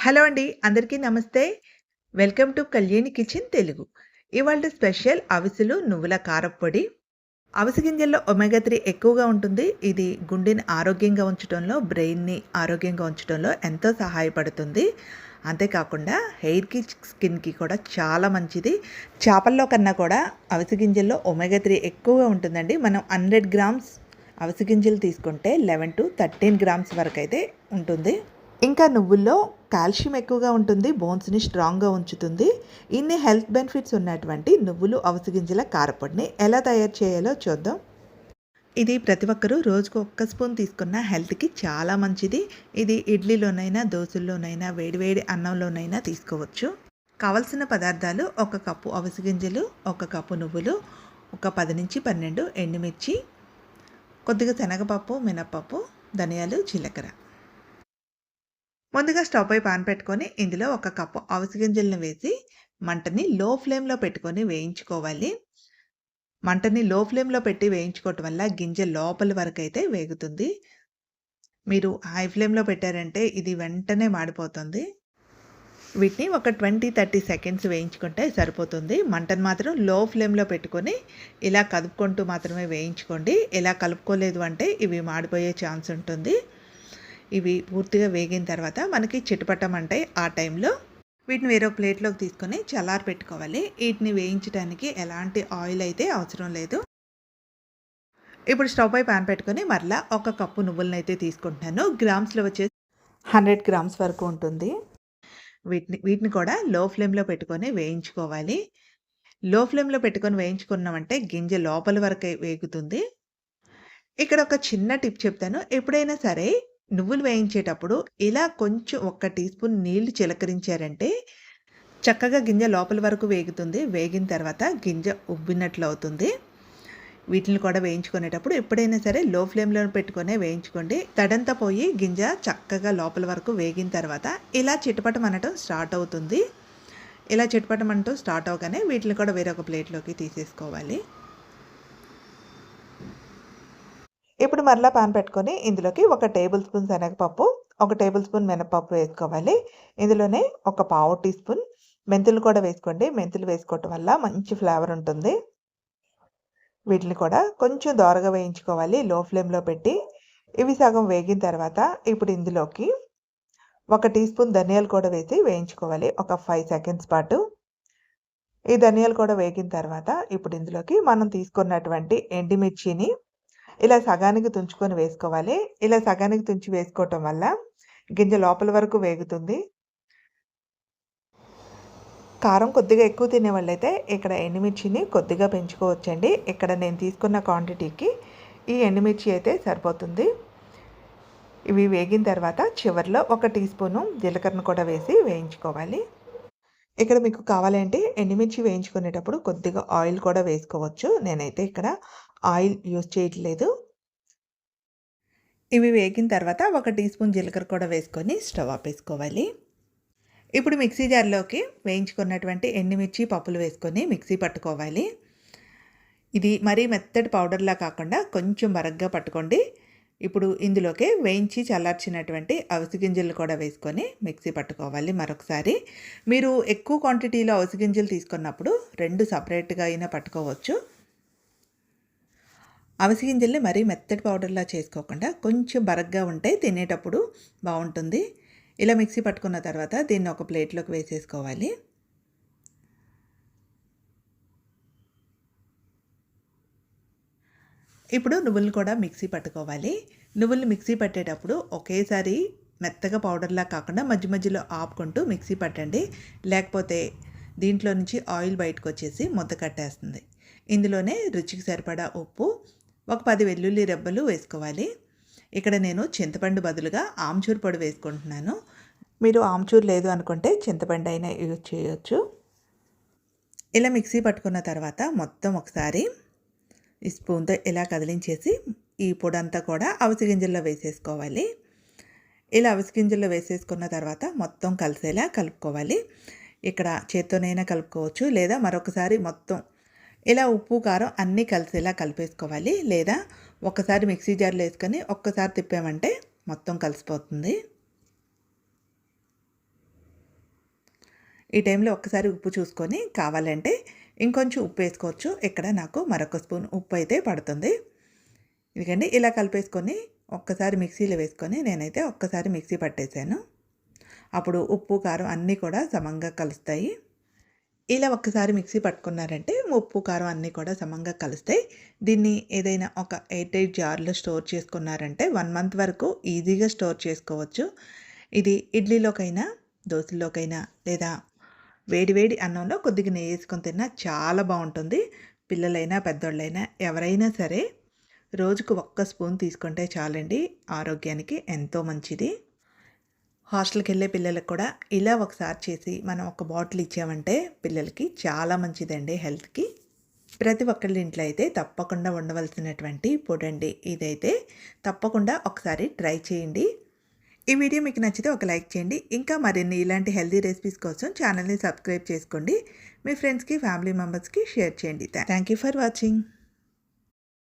Hello అండి. అందరికీ నమస్తే. Welcome to Kalyani kitchen Telugu. ఇవాళ స్పెషల్ అవిసెలు, నువ్వుల కారపొడి అవిసె గింజల్లో ఒమేగా త్రీ ఎక్కువగా ఉంటుంది. ఇది గుండెని ఆరోగ్యంగా ఉంచటంలో, బ్రెయిన్‌ని ఆరోగ్యంగా ఉంచటంలో ఎంతో సహాయపడుతుంది. అంతేకాకుండా హెయిర్‌కి, స్కిన్‌కి కూడా చాలా మంచిది. చేపల్లో కన్నా కూడా అవిసె గింజల్లో ఒమేగా త్రీ ఎక్కువగా ఉంటుందండి. మనం 100 గ్రామ్స్ అవిసె గింజలు తీసుకుంటే 11-13 గ్రామ్స్ వరకు అయితే ఉంటుంది. ఇంకా నువ్వుల్లో కాల్షియం ఎక్కువగా ఉంటుంది. బోన్స్‌ని స్ట్రాంగ్‌గా ఉంచుతుంది. ఇన్ని హెల్త్ బెనిఫిట్స్ ఉన్నటువంటి నువ్వులు, అవసగింజల గింజల ఎలా తయారు చేయాలో చూద్దాం. ఇది ప్రతి ఒక్కరూ రోజుకు ఒక్క స్పూన్ తీసుకున్న హెల్త్‌కి చాలా మంచిది. ఇది ఇడ్లీలోనైనా, దోశల్లోనైనా వేడివేడి అన్నంలోనైనా తీసుకోవచ్చు. కావాల్సిన పదార్థాలు ఒక కప్పు అవసగింజలు ఒక కప్పు నువ్వులు, ఒక 10-12 ఎండుమిర్చి, కొద్దిగా శనగపప్పు, మినపప్పు, ధనియాలు, జీలకర్ర. ముందుగా స్టవ్ పై పాన్ పెట్టుకొని ఇందులో ఒక కప్పు అవిసె గింజలను వేసి మంటని లో ఫ్లేమ్‌లో పెట్టుకొని వేయించుకోవాలి. మంటని లో ఫ్లేమ్‌లో పెట్టి వేయించుకోవటం వల్ల గింజ లోపలి వరకైతే వేగుతుంది. మీరు హై ఫ్లేమ్‌లో పెట్టారంటే ఇది వెంటనే మాడిపోతుంది. వీటిని ఒక 20-30 సెకండ్స్ వేయించుకుంటే సరిపోతుంది. మంటను మాత్రం లో ఫ్లేమ్‌లో పెట్టుకొని ఇలా కదుపుకుంటూ మాత్రమే వేయించుకోండి. ఇలా కలుపుకోలేదు అంటే ఇవి మాడిపోయే ఛాన్స్ ఉంటుంది. ఇవి పూర్తిగా వేగిన తర్వాత మనకి చిటపట్టమంటాయి ఆ టైంలో వీటిని వేరే ప్లేట్‌లోకి తీసుకొని చల్లారి పెట్టుకోవాలి. వీటిని వేయించడానికి ఎలాంటి ఆయిల్ అయితే అవసరం లేదు. ఇప్పుడు స్టవ్ పై పాన్ పెట్టుకొని మరలా ఒక కప్పు నువ్వులనైతే తీసుకుంటున్నాను. గ్రామ్స్‌లో వచ్చేసి 100 గ్రామ్స్ వరకు ఉంటుంది. వీటిని వీటిని కూడా లో ఫ్లేమ్‌లో పెట్టుకొని వేయించుకోవాలి. లో ఫ్లేమ్‌లో పెట్టుకొని వేయించుకున్నామంటే గింజ లోపల వరకే వేగుతుంది. ఇక్కడ ఒక చిన్న టిప్ చెప్తాను. ఎప్పుడైనా సరే నువ్వులు వేయించేటప్పుడు ఇలా కొంచెం ఒక్క టీ స్పూన్ నీళ్ళు చిలకరించారంటే చక్కగా గింజ లోపల వరకు వేగుతుంది. వేగిన తర్వాత గింజ ఉబ్బినట్లు అవుతుంది. వీటిని కూడా వేయించుకునేటప్పుడు ఎప్పుడైనా సరే లో ఫ్లేమ్‌లో పెట్టుకునే వేయించుకోండి. తడంతా పోయి గింజ చక్కగా లోపల వరకు వేగిన తర్వాత ఇలా చిటపటమనటం స్టార్ట్ అవుతుంది. ఇలా చిటపటమంటూ స్టార్ట్ అవగానే వీటిని కూడా వేరొక ప్లేట్‌లోకి తీసేసుకోవాలి. ఇప్పుడు మరలా పాన్ పెట్టుకొని ఇందులోకి ఒక టేబుల్ స్పూన్ శనగపప్పు, ఒక టేబుల్ స్పూన్ మినపప్పు వేసుకోవాలి. ఇందులోనే ఒక పావు టీ స్పూన్ మెంతులు కూడా వేసుకోండి. మెంతులు వేసుకోవటం వల్ల మంచి ఫ్లేవర్ ఉంటుంది. వీటిని కూడా కొంచెం దోరగా వేయించుకోవాలి లో ఫ్లేమ్‌లో పెట్టి. ఇవి సగం వేగిన తర్వాత ఇప్పుడు ఇందులోకి ఒక టీ స్పూన్ ధనియాలు కూడా వేసి వేయించుకోవాలి. ఒక ఫైవ్ సెకండ్స్ పాటు. ఈ ధనియాలు కూడా వేగిన తర్వాత ఇప్పుడు ఇందులోకి మనం తీసుకున్నటువంటి ఎండిమిర్చిని ఇలా సగానికి తుంచుకొని వేసుకోవాలి. ఇలా సగానికి తుంచి వేసుకోవటం వల్ల గింజ లోపల వరకు వేగుతుంది. కారం కొద్దిగా ఎక్కువ తినే వాళ్ళైతే ఇక్కడ ఎండుమిర్చిని కొద్దిగా పెంచుకోవచ్చండి. ఇక్కడ నేను తీసుకున్న క్వాంటిటీకి ఈ ఎండుమిర్చి అయితే సరిపోతుంది. ఇవి వేగిన తర్వాత చివర్లో ఒక టీ స్పూను జీలకర్రను కూడా వేసి వేయించుకోవాలి. ఇక్కడ మీకు కావాలంటే ఎండుమిర్చి వేయించుకునేటప్పుడు కొద్దిగా ఆయిల్ కూడా వేసుకోవచ్చు. నేనైతే ఇక్కడ ఆయిల్ యూజ్ చేయట్లేదు. ఇవి వేగిన తర్వాత ఒక టీ స్పూన్ జీలకర్ర కూడా వేసుకొని స్టవ్ ఆపేసుకోవాలి. ఇప్పుడు మిక్సీ జార్‌లోకి వేయించుకున్నటువంటి ఎండుమిర్చి, పప్పులు వేసుకొని మిక్సీ పట్టుకోవాలి. ఇది మరీ మెత్తటి పౌడర్‌లా కాకుండా కొంచెం బరగ్గా పట్టుకోండి. ఇప్పుడు ఇందులోకి వేయించి చల్లార్చినటువంటి అవిసి గింజలు కూడా వేసుకొని మిక్సీ పట్టుకోవాలి మరొకసారి. మీరు ఎక్కువ క్వాంటిటీలో అవిసె గింజలు తీసుకున్నప్పుడు రెండు సపరేట్గా అయినా పట్టుకోవచ్చు. అవిసె గింజల్ని మరీ మెత్తటి పౌడర్‌లా చేసుకోకుండా కొంచెం బరగ్గా ఉంటే తినేటప్పుడు బాగుంటుంది ఇలా మిక్సీ పట్టుకున్న తర్వాత దీన్ని ఒక ప్లేట్‌లోకి వేసేసుకోవాలి. ఇప్పుడు నువ్వులను కూడా మిక్సీ పట్టుకోవాలి. నువ్వులు మిక్సీ పట్టేటప్పుడు ఒకేసారి మెత్తగా పౌడర్‌లా కాకుండా మధ్య మధ్యలో ఆపుకుంటూ మిక్సీ పట్టండి. లేకపోతే దీంట్లో నుంచి ఆయిల్ బయటకొచ్చేసి ముద్ద కట్టేస్తుంది. ఇందులోనే రుచికి సరిపడా ఉప్పు, ఒక పది వెల్లుల్లి రెబ్బలు వేసుకోవాలి. ఇక్కడ నేను చింతపండు బదులుగా ఆమ్చూర్ పొడి వేసుకుంటున్నాను. మీరు ఆమ్చూర్ లేదు అనుకుంటే చింతపండు అయినా యూజ్ చేయొచ్చు. ఇలా మిక్సీ పట్టుకున్న తర్వాత మొత్తం ఒకసారి ఈ స్పూన్‌తో ఇలా కదిలించేసి ఈ పొడంతా కూడా అవిసె గింజల్లో వేసేసుకోవాలి. ఇలా అవిసె గింజల్లో వేసేసుకున్న తర్వాత మొత్తం కలిసేలా కలుపుకోవాలి. ఇక్కడ చేత్తోనైనా కలుపుకోవచ్చు. లేదా మరొకసారి మొత్తం ఇలా ఉప్పు, కారం అన్నీ కలిసేలా కలిపేసుకోవాలి. లేదా ఒక్కసారి మిక్సీ జార్‌లో వేసుకొని ఒక్కసారి తిప్పామంటే మొత్తం కలిసిపోతుంది. ఈ టైంలో ఒక్కసారి ఉప్పు చూసుకొని కావాలంటే ఇంకొంచెం ఉప్పు వేసుకోవచ్చు ఇక్కడ నాకు మరొక స్పూన్ ఉప్పు అయితే పడుతుంది ఎందుకంటే ఇలా కలిపేసుకొని ఒక్కసారి మిక్సీలో వేసుకొని నేనైతే ఒక్కసారి మిక్సీ పట్టేశాను అప్పుడు ఉప్పు కారం అన్నీ కూడా సమంగా కలుస్తాయి ఇలా ఒక్కసారి మిక్సీ పట్టుకున్నారంటే ఉప్పు కారం అన్నీ కూడా సమంగా కలుస్తాయి దీన్ని ఏదైనా ఒక ఎయిట్ ఎయిట్ జార్లో స్టోర్ చేసుకున్నారంటే వన్ మంత్ వరకు ఈజీగా స్టోర్ చేసుకోవచ్చు. ఇది ఇడ్లీలోకైనా దోశల్లోకైనా లేదా వేడివేడి అన్నంలో కొద్దిగా నెయ్యి వేసుకొని తిన్నా చాలా బాగుంటుంది. పిల్లలైనా పెద్దోళ్ళైనా ఎవరైనా సరే రోజుకు ఒక్క స్పూన్ తీసుకుంటే చాలండి. ఆరోగ్యానికి ఎంతో మంచిది. హాస్టల్కి వెళ్ళే పిల్లలకు కూడా ఇలా ఒకసారి చేసి మనం ఒక బాటిల్ ఇచ్చామంటే పిల్లలకి చాలా మంచిదండి హెల్త్కి. ప్రతి ఒక్కళ్ళ ఇంట్లో అయితే తప్పకుండా ఉండవలసినటువంటి పొడండి ఇదైతే. తప్పకుండా ఒకసారి ట్రై చేయండి. ఈ వీడియో మీకు నచ్చితే ఒక లైక్ చేయండి. ఇంకా మరిన్ని ఇలాంటి హెల్తీ రెసిపీస్ కోసం ఛానల్ని సబ్స్క్రైబ్ చేసుకోండి. మీ ఫ్రెండ్స్కి ఫ్యామిలీ మెంబర్స్కి షేర్ చేయండి. Thank you for watching.